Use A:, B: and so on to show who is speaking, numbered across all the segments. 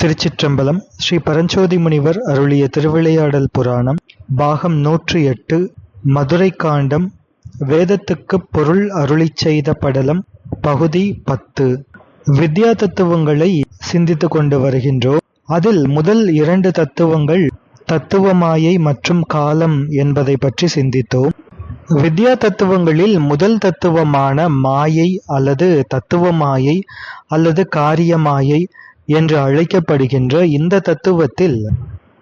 A: திருச்சிற்றம்பலம் ஸ்ரீ பரஞ்சோதி முனிவர் அருளிய திருவிளையாடல் புராணம் பாகம் நூற்றி எட்டு மதுரை காண்டம் வேதத்துக்கு பொருள் அருளி செய்த படலம் பகுதி பத்து. வித்யா தத்துவங்களை சிந்தித்து கொண்டு வருகின்றோம் அதில் முதல் இரண்டு தத்துவங்கள் தத்துவமாயை மற்றும் காலம் என்பதை பற்றி சிந்தித்தோம். வித்யா தத்துவங்களில் முதல் தத்துவமான மாயை அல்லது தத்துவ மாயை அல்லது காரியமாயை என்று அழைக்கப்படுகின்ற இந்த தத்துவத்தில்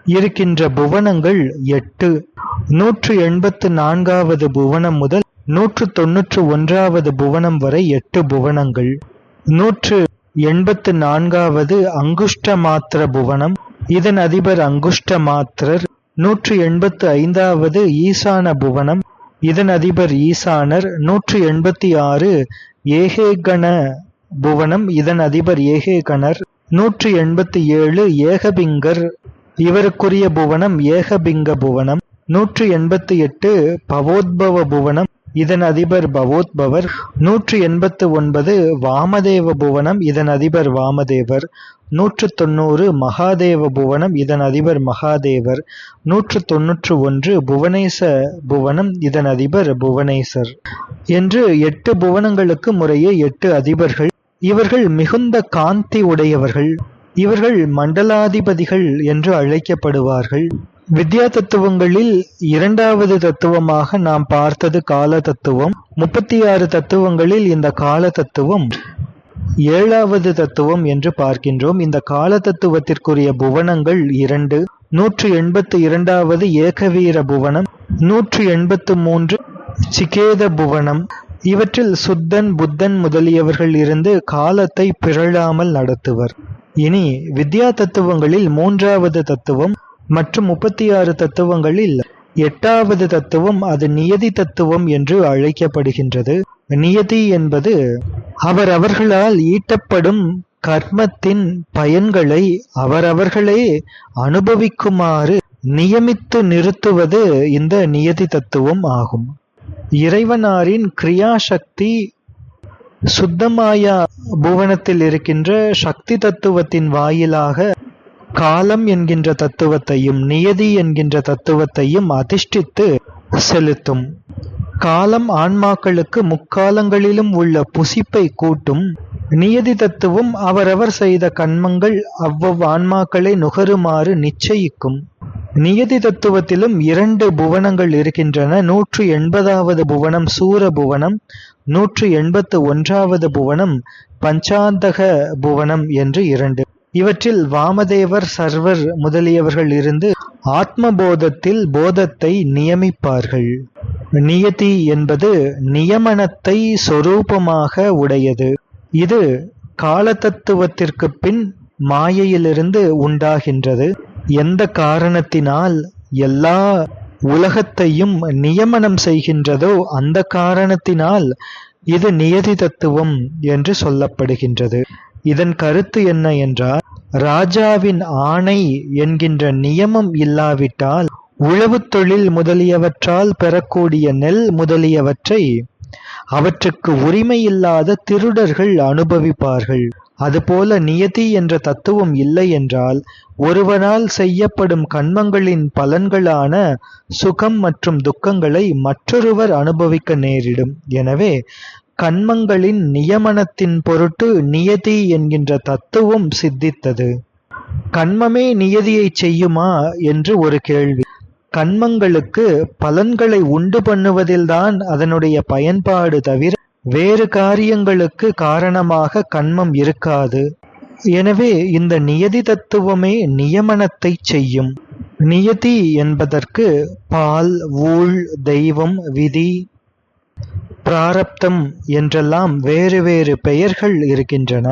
A: இருக்கின்ற புவனங்கள் எட்டு. நூற்று எண்பத்து நான்காவது புவனம் முதல் நூற்று தொன்னூற்று ஒன்றாவது புவனம் வரை எட்டு புவனங்கள். நூற்று எண்பத்து நான்காவது அங்குஷ்ட மாத்திர புவனம். இதன் அதிபர் அங்குஷ்ட மாத்திரர் நூற்று எண்பத்து ஐந்தாவது ஈசான புவனம். இதன் அதிபர் ஈசானர். நூற்று எண்பத்தி ஆறு ஏகேகண புவனம். இதன் அதிபர் ஏகேகணர். நூற்றி எண்பத்தி ஏழு ஏகபிங்கர் இவருக்குரிய புவனம் ஏகபிங்க புவனம். நூற்றி எண்பத்தி எட்டு பவோத்பவ புவனம் இதன் அதிபர் பவோத்பவர். நூற்றி எண்பத்து ஒன்பது வாமதேவ புவனம் இதன் அதிபர் வாமதேவர். நூற்று தொண்ணூறு மகாதேவ புவனம் இதன் அதிபர் மகாதேவர். நூற்று தொன்னூற்று ஒன்று புவனேச புவனம் இதன் அதிபர் புவனேசர். என்று எட்டு புவனங்களுக்கு முறையே எட்டு அதிபர்கள் இவர்கள் மிகுந்த காந்தி உடையவர்கள். இவர்கள் மண்டலாதிபதிகள் என்று அழைக்கப்படுவார்கள். வித்யா தத்துவங்களில் இரண்டாவது தத்துவமாக நாம் பார்த்தது கால தத்துவம் முப்பத்தி ஆறு தத்துவங்களில் இந்த கால தத்துவம் ஏழாவது தத்துவம் என்று பார்க்கின்றோம். இந்த கால தத்துவத்திற்குரிய புவனங்கள் இரண்டு. நூற்று எண்பத்து இரண்டாவது ஏகவீர புவனம். நூற்று எண்பத்து மூன்று சிகேத புவனம். இவற்றில் சுத்தன் புத்தன் முதலியவர்கள் இருந்து காலத்தை பிறழாமல் நடத்துவர். இனி வித்யா தத்துவங்களில் மூன்றாவது தத்துவம் மற்றும் முப்பத்தி ஆறு தத்துவங்களில் எட்டாவது தத்துவம் அது நியதி தத்துவம் என்று அழைக்கப்படுகின்றது. நியதி என்பது அவர் அவர்களால் ஈட்டப்படும் கர்மத்தின் பயன்களை அவரவர்களே அனுபவிக்குமாறு நியமித்து நிறுத்துவது இந்த நியதி தத்துவம் ஆகும். இறைவனாரின் கிரியாசக்தி சுத்தமாயா புவனத்தில் இருக்கின்ற சக்தி தத்துவத்தின் வாயிலாக காலம் என்கின்ற தத்துவத்தையும் நியதி என்கின்ற தத்துவத்தையும் அதிஷ்டித்து செலுத்தும். காலம் ஆன்மாக்களுக்கு முக்காலங்களிலும் உள்ள புசிப்பை கூட்டும். நியதி தத்துவம் அவரவர் செய்த கண்மங்கள் அவ்வவ் ஆன்மாக்களை நுகருமாறு நிச்சயிக்கும். நியதி தத்துவத்திலும் இரண்டு புவனங்கள் இருக்கின்றன. நூற்று எண்பதாவது புவனம் சூர புவனம் நூற்று எண்பத்து ஒன்றாவது புவனம் பஞ்சாந்தக புவனம் என்று இரண்டு. இவற்றில் வாமதேவர் சர்வர் முதலியவர்கள் இருந்து ஆத்மபோதத்தில் போதத்தை நியமிப்பார்கள். நியதி என்பது நியமனத்தை சொரூபமாக உடையது. இது காலதத்துவத்திற்கு பின் மாயையிலிருந்து உண்டாகின்றது. எந்த காரணத்தினால் எல்லா உலகத்தையும் நியமனம் செய்கின்றதோ அந்த காரணத்தினால் இது நியதி தத்துவம் என்று சொல்லப்படுகின்றது. இதன் கருத்து என்ன என்றால் ராஜாவின் ஆணை என்கின்ற நியமம் இல்லாவிட்டால் உழவு தொழில் முதலியவற்றால் பெறக்கூடிய நெல் முதலியவற்றை அவற்றுக்கு உரிமை இல்லாத திருடர்கள் அனுபவிப்பார்கள். அதுபோல நியதி என்ற தத்துவம் இல்லை என்றால் ஒருவனால் செய்யப்படும் கண்மங்களின் பலன்களான சுகம் மற்றும் துக்கங்களை மற்றொருவர் அனுபவிக்க நேரிடும். எனவே கண்மங்களின் நியமனத்தின் பொருட்டு நியதி என்கின்ற தத்துவம் சித்தித்தது. கண்மமே நியதியை செய்யுமா என்று ஒரு கேள்வி. கண்மங்களுக்கு பலன்களை உண்டு பண்ணுவதில்தான் அதனுடைய பயன்பாடு தவிர வேறு காரியங்களுக்கு காரணமாக கண்மம் இருக்காது. எனவே இந்த நியதி தத்துவமே நியமனத்தை செய்யும். நியதி என்பதற்கு பால் ஊழ் தெய்வம் விதி பிராரப்தம் என்றெல்லாம் வேறு வேறு பெயர்கள் இருக்கின்றன.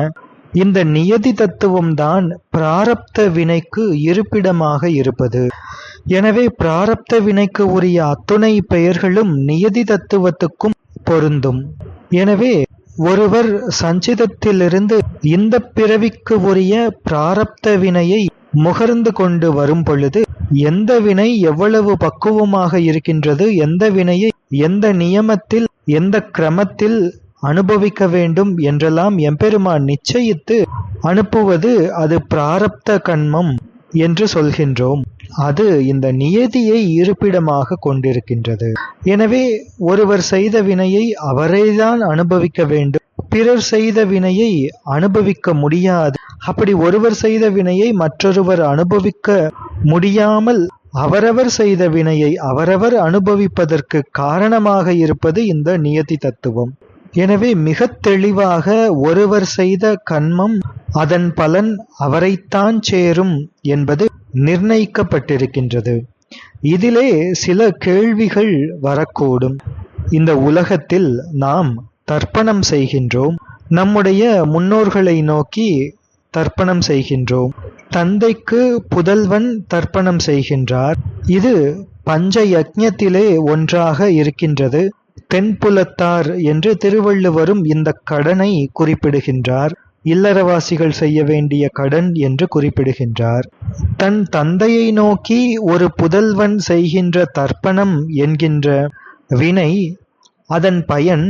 A: இந்த நியதி தத்துவம்தான் பிராரப்த வினைக்கு இருப்பிடமாக இருப்பது. எனவே பிராரப்த வினைக்கு உரிய அத்துணை பெயர்களும் நியதி தத்துவத்துக்கும் பொருந்தும். எனவே ஒருவர் சஞ்சிதத்திலிருந்து இந்த பிறவிக்கு உரிய பிராரப்த வினையை முகர்ந்து கொண்டு வரும் பொழுது எந்த வினை எவ்வளவு பக்குவமாக இருக்கின்றது எந்த வினையை எந்த நியமத்தில் எந்த கிரமத்தில் அனுபவிக்க வேண்டும் என்றெல்லாம் எம்பெருமான் நிச்சயித்து அனுப்புவது அது பிராரப்த கண்மம் என்று சொல்கின்றோம். அது இந்த நியதியை இருப்பிடமாக கொண்டிருக்கின்றது. எனவே ஒருவர் செய்த வினையை அவரேதான் அனுபவிக்க வேண்டும். பிறர் செய்த வினையை அனுபவிக்க முடியாது. அப்படி ஒருவர் செய்த வினையை மற்றொருவர் அனுபவிக்க முடியாமல் அவரவர் செய்த வினையை அவரவர் அனுபவிப்பதற்கு காரணமாக இருப்பது இந்த நியதி தத்துவம். எனவே மிக தெளிவாக ஒருவர் செய்த கண்மம் அதன் பலன் அவரைத்தான் சேரும் என்பது நிர்ணயிக்கப்பட்டிருக்கின்றது. இதிலே சில கேள்விகள் வரக்கூடும். இந்த உலகத்தில் நாம் தர்ப்பணம் செய்கின்றோம். நம்முடைய முன்னோர்களை நோக்கி தர்ப்பணம் செய்கின்றோம். தந்தைக்கு புதல்வன் தர்ப்பணம் செய்கின்றார். இது பஞ்ச யக்ஞத்திலே ஒன்றாக இருக்கின்றது. தென்புலத்தார் என்று திருவள்ளுவரும் இந்த கடனை குறிப்பிடுகின்றார். இல்லறவாசிகள் செய்ய வேண்டிய கடன் என்று குறிப்பிடுகின்றார். தன் தந்தையை நோக்கி ஒரு புதல்வன் செய்கின்ற தர்ப்பணம் என்கின்ற வினை அதன் பயன்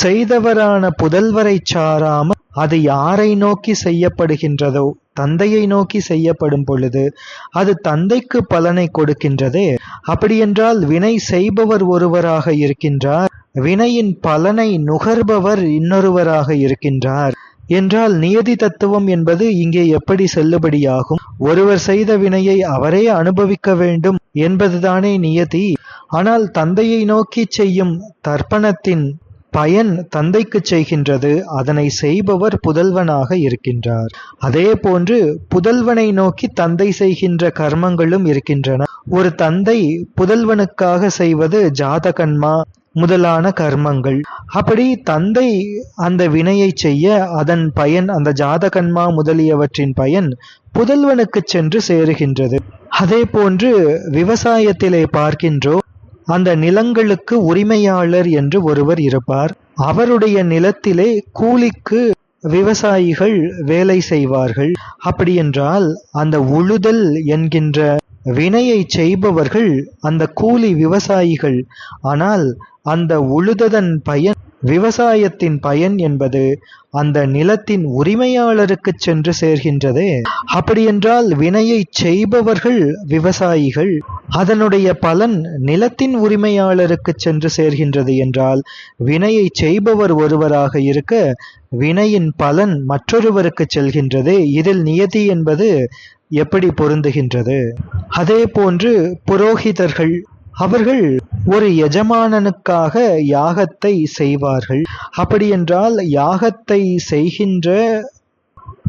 A: செய்தவரான புதல்வரை சாராமல் அது யாரை நோக்கி செய்யப்படுகின்றதோ தந்தையை நோக்கி செய்யப்படும் பொழுது அது தந்தைக்கு பலனை கொடுக்கின்றதே. அப்படியென்றால் வினை செய்பவர் ஒருவராக இருக்கின்றார் வினையின் பலனை நுகர்பவர் இன்னொருவராக இருக்கின்றார். என்றால் நியதி தத்துவம் என்பது இங்கே எப்படி செல்லுபடியாகும்? ஒருவர் செய்த வினையை அவரே அனுபவிக்க வேண்டும் என்பதுதானே நியதி. ஆனால் தந்தையை நோக்கி செய்யும் தர்ப்பணத்தின் பயன் தந்தைக்கு செய்கின்றது. அதனை செய்பவர் புதல்வனாக இருக்கின்றார். அதே போன்று புதல்வனை நோக்கி தந்தை செய்கின்ற கர்மங்களும் இருக்கின்றன. ஒரு தந்தை புதல்வனுக்காக செய்வது ஜாதகன்மா? முதலான கர்மங்கள். அப்படி தந்தை அந்த வினையை செய்ய அதன் பயன் அந்த ஜாதகன்மா முதலியவற்றின் பயன் புதல்வனுக்கு சென்று சேருகின்றது. அதே போன்று விவசாயத்திலே பார்க்கின்றோம் அந்த நிலங்களுக்கு உரிமையாளர் என்று ஒருவர் இருப்பார். அவருடைய நிலத்திலே கூலிக்கு விவசாயிகள் வேலை செய்வார்கள். அப்படியென்றால் அந்த உழுதல் என்கின்ற வினையை செய்பவர்கள் அந்த கூலி விவசாயிகள். ஆனால் அந்த உழுததன் பயன் விவசாயத்தின் பயன் என்பது அந்த நிலத்தின் உரிமையாளருக்கு சென்று சேர்கின்றது. அப்படியென்றால் வினையை செய்பவர்கள் விவசாயிகள். அதனுடைய பலன் நிலத்தின் உரிமையாளருக்கு சென்று சேர்கின்றது என்றால் வினையை செய்பவர் ஒருவராக இருக்க வினையின் பலன் மற்றொருவருக்கு செல்கின்றது. இதில் நியதி என்பது எப்படி பொருந்துகின்றது? அதே போன்று புரோகிதர்கள் அவர்கள் ஒரு எஜமானனுக்காக யாகத்தை செய்வார்கள். அப்படியென்றால் யாகத்தை செய்கின்ற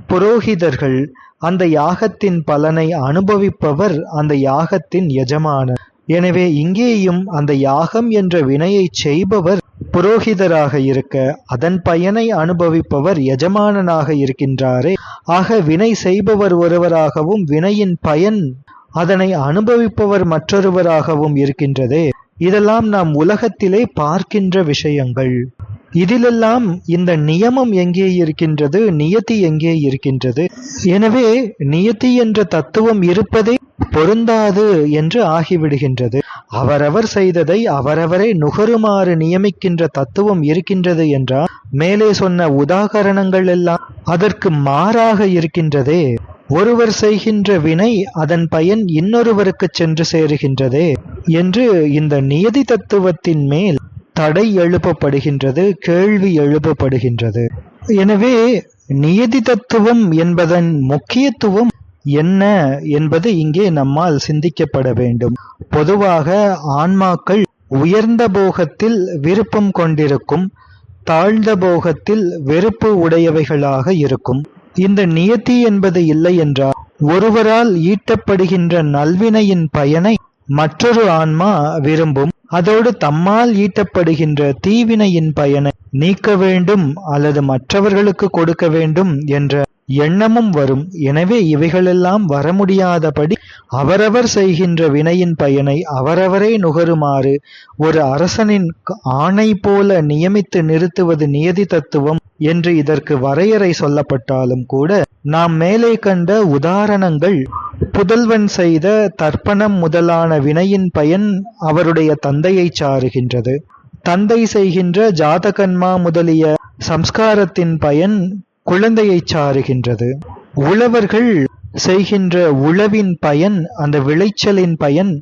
A: புரோகிதர்கள் அந்த யாகத்தின் பலனை அனுபவிப்பவர் அந்த யாகத்தின் எஜமானர். எனவே இங்கேயும் அந்த யாகம் என்ற வினையை செய்பவர் புரோகிதராக இருக்க அதன் பயனை அனுபவிப்பவர் எஜமானனாக இருக்கின்றாரே. ஆக வினை செய்பவர் ஒருவராகவும் வினையின் பயன் அதனை அனுபவிப்பவர் மற்றொருவராகவும் இருக்கின்றதே. இதெல்லாம் நாம் உலகத்திலே பார்க்கின்ற விஷயங்கள். இதிலெல்லாம் இந்த நியமம் எங்கே இருக்கின்றது? நியத்தி எங்கே இருக்கின்றது? எனவே நியத்தி என்ற தத்துவம் இருப்பதே பொருந்தாது என்று ஆகிவிடுகின்றது. அவரவர் செய்ததை அவரவரே நுகருமாறு நியமிக்கின்ற தத்துவம் இருக்கின்றது என்றால் மேலே சொன்ன உதாகரணங்கள் எல்லாம் அதற்கு மாறாக இருக்கின்றதே. ஒருவர் செய்கின்ற வினை அதன் பயன் இன்னொருவருக்கு சென்று சேருகின்றதே என்று இந்த நியதி தத்துவத்தின் மேல் தடை எழுப்பப்படுகின்றது கேள்வி எழுப்பப்படுகின்றது. எனவே நியதி தத்துவம் என்பதன் முக்கியத்துவம் என்ன என்பது இங்கே நம்மால் சிந்திக்கப்பட வேண்டும். பொதுவாக ஆன்மாக்கள் உயர்ந்த போகத்தில் விருப்பம் கொண்டிருக்கும் தாழ்ந்த போகத்தில் வெறுப்பு உடையவைகளாக இருக்கும். இந்த நியத்தி என்பது இல்லை என்றால் ஒருவரால் ஈட்டப்படுகின்ற நல்வினையின் பயனை மற்றொரு ஆன்மா விரும்பும். அதோடு தம்மால் ஈட்டப்படுகின்ற தீவினையின் பயனை நீக்க வேண்டும் அல்லது மற்றவர்களுக்கு கொடுக்க வேண்டும் என்ற எண்ணமும் வரும். எனவே இவைகளெல்லாம் வர முடியாதபடி அவரவர் செய்கின்ற வினையின் பயனை அவரவரே நுகருமாறு ஒரு அரசனின் ஆணை போல நியமித்து நிறுத்துவது நியதி தத்துவம் என்று இதற்கு வரையறை சொல்லப்பட்டாலும் கூட நாம் மேலே கண்ட உதாரணங்கள் புதல்வன் செய்த தர்ப்பணம் முதலான வினையின் பயன் அவருடைய தந்தையை சாருகின்றது. தந்தை செய்கின்ற ஜாதகன்மா முதலிய சம்ஸ்காரத்தின் பயன் குழந்தையை சாருகின்றது உழவர்கள் செய்கின்ற உழவின் பயன் அந்த விளைச்சலின் பயன்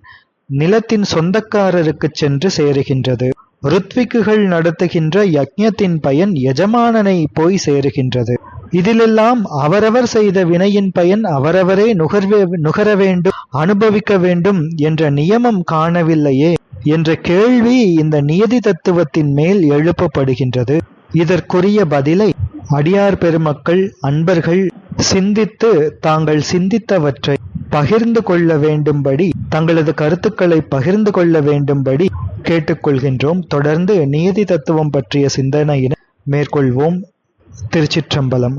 A: நிலத்தின் சொந்தக்காரருக்கு சென்று சேருகின்றது. ருத்விக்குகள் நடத்துகின்ற யக்ஞத்தின் பயன் எஜமானனை போய் சேருகின்றது. இதிலெல்லாம் அவரவர் செய்த வினையின் பயன் அவரவரே நுகர்வே நுகர வேண்டும் அனுபவிக்க வேண்டும் என்ற நியமம் காணவில்லையே என்ற கேள்வி இந்த நியதி தத்துவத்தின் மேல் எழுப்பப்படுகின்றது. இதற்குரிய பதிலை அடியார் பெருமக்கள் அன்பர்கள் சிந்தித்து தாங்கள் சிந்தித்தவற்றை பகிர்ந்து கொள்ள வேண்டும்படி தங்களது கருத்துக்களை பகிர்ந்து கொள்ள வேண்டும்படி கேட்டுக்கொள்கின்றோம். தொடர்ந்து நியதி தத்துவம் பற்றிய சிந்தனையினை மேற்கொள்வோம். திருச்சிற்றம்பலம்.